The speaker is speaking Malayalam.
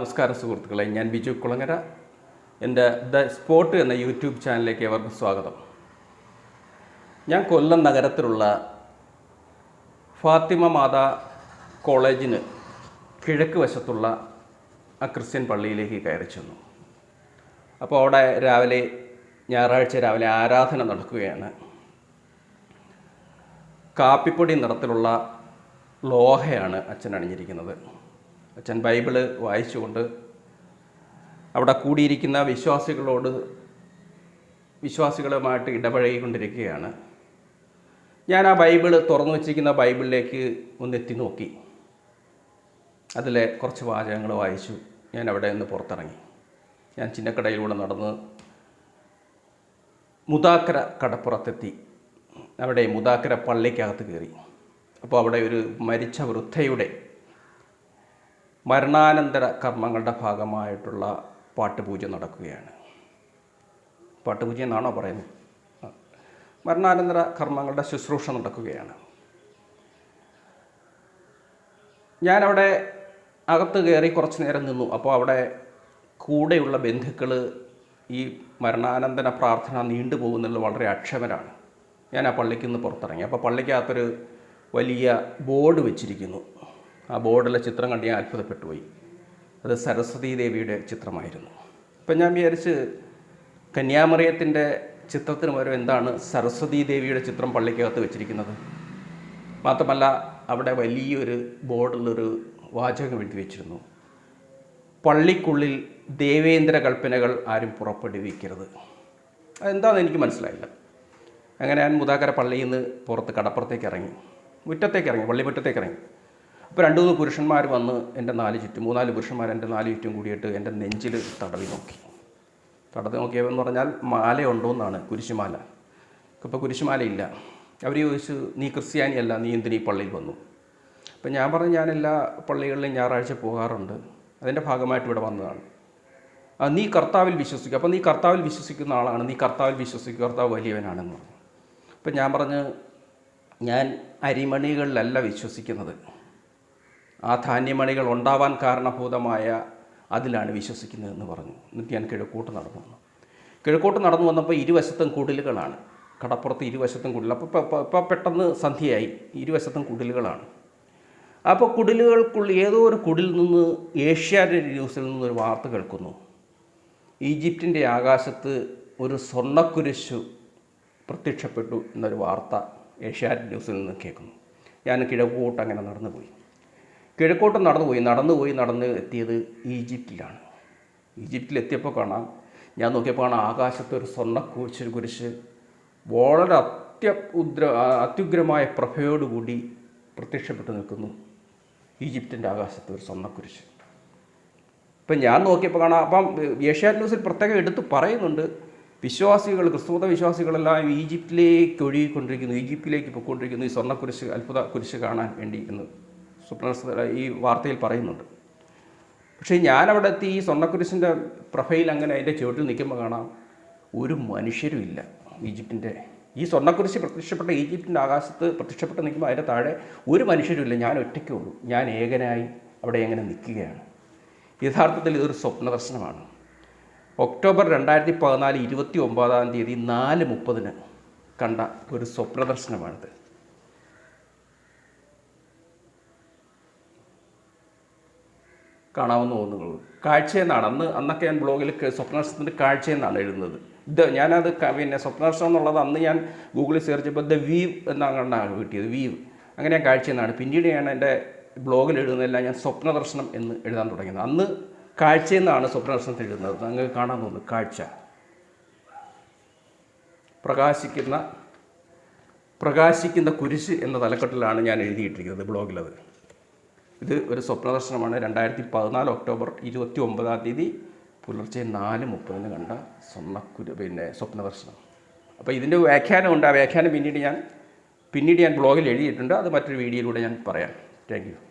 നമസ്കാരം സുഹൃത്തുക്കളെ ഞാൻ ബിജു കുളങ്ങര. എന്റെ ദ സ്പോട്ട് എന്ന യൂട്യൂബ് ചാനലിലേക്ക് ഏവർക്കും സ്വാഗതം. ഞാൻ കൊല്ലം നഗരത്തിലുള്ള ഫാത്തിമ മാതാ കോളേജിന് കിഴക്ക് വശത്തുള്ള ആ ക്രിസ്ത്യൻ പള്ളിയിലേക്ക് കയറി ചെന്നു. അപ്പോൾ അവിടെ രാവിലെ ഞായറാഴ്ച രാവിലെ ആരാധന നടക്കുകയാണ്. കാപ്പിപ്പൊടി നിറത്തിലുള്ള ലോഹയാണ് അച്ഛൻ അണിഞ്ഞിരിക്കുന്നത് അച്ഛൻ ബൈബിൾ വായിച്ചുകൊണ്ട് അവിടെ കൂടിയിരിക്കുന്ന വിശ്വാസികളോട് വിശ്വാസികളുമായിട്ട് ഇടപഴകിക്കൊണ്ടിരിക്കുകയാണ്. ഞാൻ ആ ബൈബിൾ തുറന്നു വച്ചിരിക്കുന്ന ബൈബിളിലേക്ക് ഒന്ന് എത്തി നോക്കി. അതിലെ കുറച്ച് വാചകങ്ങൾ വായിച്ചു. ഞാൻ അവിടെ നിന്ന് പുറത്തിറങ്ങി. ഞാൻ ചിന്നക്കടയിലൂടെ നടന്ന് മുതാക്കര കടപ്പുറത്തെത്തി. അവിടെ മുതാക്കര പള്ളിക്കകത്ത് കയറി. അപ്പോൾ അവിടെ ഒരു മരിച്ച വൃദ്ധയുടെ മരണാനന്തര കർമ്മങ്ങളുടെ ഭാഗമായിട്ടുള്ള പാട്ടുപൂജ നടക്കുകയാണ്. പാട്ടുപൂജ എന്നാണോ പറയുന്നത്. മരണാനന്തര കർമ്മങ്ങളുടെ ശുശ്രൂഷ നടക്കുകയാണ്. ഞാനവിടെ അകത്ത് കയറി കുറച്ച് നേരം നിന്നു. അപ്പോൾ അവിടെ കൂടെയുള്ള ബന്ധുക്കൾ ഈ മരണാനന്തര പ്രാർത്ഥന നീണ്ടുപോകുന്നതിൽ വളരെ അക്ഷമരാണ്. ഞാൻ ആ പള്ളിക്ക് നിന്ന് പുറത്തിറങ്ങി. അപ്പോൾ പള്ളിക്കകത്തൊരു വലിയ ബോർഡ് വെച്ചിരിക്കുന്നു. ആ ബോർഡിലെ ചിത്രം കണ്ട് ഞാൻ അത്ഭുതപ്പെട്ടു പോയി. അത് സരസ്വതീ ദേവിയുടെ ചിത്രമായിരുന്നു. അപ്പം ഞാൻ വിചാരിച്ച് കന്യാമറിയത്തിന്റെ ചിത്രത്തിന് പകരം എന്താണ് സരസ്വതീ ദേവിയുടെ ചിത്രം പള്ളിക്കകത്ത് വെച്ചിരിക്കുന്നത്? മാത്രമല്ല അവിടെ വലിയൊരു ബോർഡിലൊരു വാചകം എഴുതി വെച്ചിരുന്നു. പള്ളിക്കുള്ളിൽ ദേവേന്ദ്ര കൽപ്പനകൾ ആരും പുറപ്പെടുവിക്കരുത്. അതെന്താണെന്ന് എനിക്ക് മനസ്സിലായില്ല. അങ്ങനെ ഞാൻ മുതാക്കര പള്ളിയിൽ നിന്ന് പുറത്ത് കടപ്പുറത്തേക്ക് ഇറങ്ങി. മുറ്റത്തേക്ക് ഇറങ്ങി പള്ളിമുറ്റത്തേക്ക് ഇറങ്ങി. അപ്പോൾ രണ്ട് മൂന്ന് പുരുഷന്മാർ വന്ന് എന്റെ നാല് ചുറ്റും മൂന്നാൽ പുരുഷന്മാർ എന്റെ നാല് ചുറ്റും കൂടിയിട്ട് എന്റെ നെഞ്ചിൽ തടവി നോക്കി. തടവി നോക്കിയവെന്ന് പറഞ്ഞാൽ മാലയുണ്ടോ എന്നാണ് കുരിശുമാല. ഇപ്പോൾ കുരിശുമാലയില്ല. അവർ ചോദിച്ചു നീ ക്രിസ്ത്യാനിയല്ല നീ എന്തിനീ പള്ളിയിൽ വന്നു? അപ്പം ഞാൻ പറഞ്ഞു ഞാൻ എല്ലാ പള്ളികളിലും ഞായറാഴ്ച പോകാറുണ്ട്. അതിന്റെ ഭാഗമായിട്ട് ഇവിടെ വന്നതാണ്. നീ കർത്താവിൽ വിശ്വസിക്കുക അപ്പോൾ നീ കർത്താവിൽ വിശ്വസിക്കുന്ന ആളാണ്. നീ കർത്താവിൽ വിശ്വസിക്കുക കർത്താവ് വലിയവനാണെന്ന് പറഞ്ഞു. അപ്പം ഞാൻ പറഞ്ഞ് ഞാൻ അരിമണികളിലല്ല വിശ്വസിക്കുന്നത്. ആ ധാന്യമണികൾ ഉണ്ടാവാൻ കാരണഭൂതമായ അതിലാണ് വിശ്വസിക്കുന്നതെന്ന് പറഞ്ഞു. എന്നിട്ട് ഞാൻ കിഴക്കോട്ട് നടന്നു വന്നു കിഴക്കോട്ട് നടന്നു വന്നപ്പോൾ ഇരുവശത്തും കുടിലുകളാണ്. കടപ്പുറത്ത് ഇരുവശത്തും കുടിൽ. അപ്പോൾ ഇപ്പോൾ പെട്ടെന്ന് സന്ധ്യയായി. ഇരുവശത്തും കുടിലുകളാണ്. അപ്പോൾ കുടിലുകൾക്കുള്ളിൽ ഏതോ ഒരു കുടിൽ നിന്ന് ഏഷ്യാനെറ്റ് ന്യൂസിൽ നിന്നൊരു വാർത്ത കേൾക്കുന്നു. ഈജിപ്തിന്റെ ആകാശത്ത് ഒരു സ്വർണക്കുരിശു പ്രത്യക്ഷപ്പെട്ടു എന്നൊരു വാർത്ത ഏഷ്യാനെറ്റ് ന്യൂസിൽ നിന്ന് കേൾക്കുന്നു. ഞാൻ കിഴക്കോട്ട് അങ്ങനെ നടന്നു പോയി കിഴക്കോട്ട് നടന്നുപോയി നടന്നുപോയി നടന്നു എത്തിയത് ഈജിപ്തിലാണ്. ഈജിപ്തിലെത്തിയപ്പോൾ കാണാം ഞാൻ നോക്കിയപ്പോൾ കാണാം ആകാശത്ത് ഒരു സ്വർണക്കുരിശ് കുരിശ്. വളരെ അത്യ ഉദ്ര അത്യുഗ്രമായ പ്രഭയോടുകൂടി പ്രത്യക്ഷപ്പെട്ടു നിൽക്കുന്നു ഈജിപ്തിന്റെ ആകാശത്ത് ഒരു സ്വർണക്കുരിശ്. ഇപ്പം ഞാൻ നോക്കിയപ്പോൾ കാണാം അപ്പം ഏഷ്യാറ്റ് ന്യൂസിൽ പ്രത്യേകം എടുത്ത് പറയുന്നുണ്ട് വിശ്വാസികൾ ക്രിസ്തുമത വിശ്വാസികളെല്ലാം ഈജിപ്തിലേക്ക് ഒഴുകിക്കൊണ്ടിരിക്കുന്നു ഈജിപ്തിലേക്ക് പോയിക്കൊണ്ടിരിക്കുന്നു ഈ സ്വർണക്കുരിശ് അത്ഭുത കുരിശ് കാണാൻ വേണ്ടി എന്ന്. സുപ്രസ് ഈ വാർത്തയിൽ പറയുന്നുണ്ട്. പക്ഷേ ഞാനവിടെ എത്തി ഈ സ്വർണക്കുരിശിന്റെ പ്രൊഫൈൽ അങ്ങനെ അതിന്റെ ചുവട്ടിൽ നിൽക്കുമ്പോൾ കാണാം ഒരു മനുഷ്യരും ഇല്ല ഈജിപ്തിന്റെ. ഈ സ്വർണക്കുരിശ് പ്രത്യക്ഷപ്പെട്ട ഈജിപ്തിന്റെ ആകാശത്ത് പ്രത്യക്ഷപ്പെട്ട് നിൽക്കുമ്പോൾ അതിന്റെ താഴെ ഒരു മനുഷ്യരും ഇല്ല. ഞാൻ ഒറ്റയ്ക്കേ ഉള്ളൂ. ഞാൻ ഏകനായി അവിടെ എങ്ങനെ നിൽക്കുകയാണ്? യഥാർത്ഥത്തിൽ ഇതൊരു സ്വപ്ന ദർശനമാണ് ഒക്ടോബർ രണ്ടായിരത്തി പതിനാല് ഇരുപത്തി ഒമ്പതാം തീയതി നാല് മുപ്പതിന് കണ്ട ഒരു സ്വപ്ന ദർശനമാണിത് കാണാമെന്ന് തോന്നുന്നു കാഴ്ചയെന്നാണ് അന്ന് അന്നൊക്കെ ഞാൻ ബ്ലോഗിൽ സ്വപ്നദർശനത്തിന്റെ കാഴ്ചയെന്നാണ് എഴുതുന്നത്. ഇത് ഞാനത് പിന്നെ സ്വപ്നർഷം എന്നുള്ളത് അന്ന് ഞാൻ ഗൂഗിളിൽ സെർച്ച് ചെയ്തപ്പോൾ ദ വീവ് എന്നാണ് കിട്ടിയത്. വീവ്. അങ്ങനെ ഞാൻ കാഴ്ചയെന്നാണ് പിന്നീട് ഞാൻ എന്റെ ബ്ലോഗിൽ എഴുതുന്നതെല്ലാം ഞാൻ സ്വപ്നദർശനം എന്ന് എഴുതാൻ തുടങ്ങിയത്. അന്ന് കാഴ്ചയെന്നാണ് സ്വപ്നദർശനത്തിൽ എഴുതുന്നത്. അങ്ങ് കാണാൻ തോന്നുന്നു കാഴ്ച. പ്രകാശിക്കുന്ന പ്രകാശിക്കുന്ന കുരിശ് എന്ന തലക്കെട്ടിലാണ് ഞാൻ എഴുതിയിട്ടിരിക്കുന്നത് ബ്ലോഗിലത്. ഇത് ഒരു സ്വപ്നദർശനമാണ്. രണ്ടായിരത്തി പതിനാല് ഒക്ടോബർ ഇരുപത്തി ഒമ്പതാം തീയതി പുലർച്ചെ നാല് മുപ്പതിന് കണ്ട സ്വർണക്കുരു പിന്നെ സ്വപ്നദർശനം. അപ്പോൾ ഇതിന്റെ വ്യാഖ്യാനമുണ്ട് ആ വ്യാഖ്യാനം പിന്നീട് ഞാൻ പിന്നീട് ഞാൻ ബ്ലോഗിൽ എഴുതിയിട്ടുണ്ട്. അത് മറ്റൊരു വീഡിയോയിലൂടെ ഞാൻ പറയാം. താങ്ക്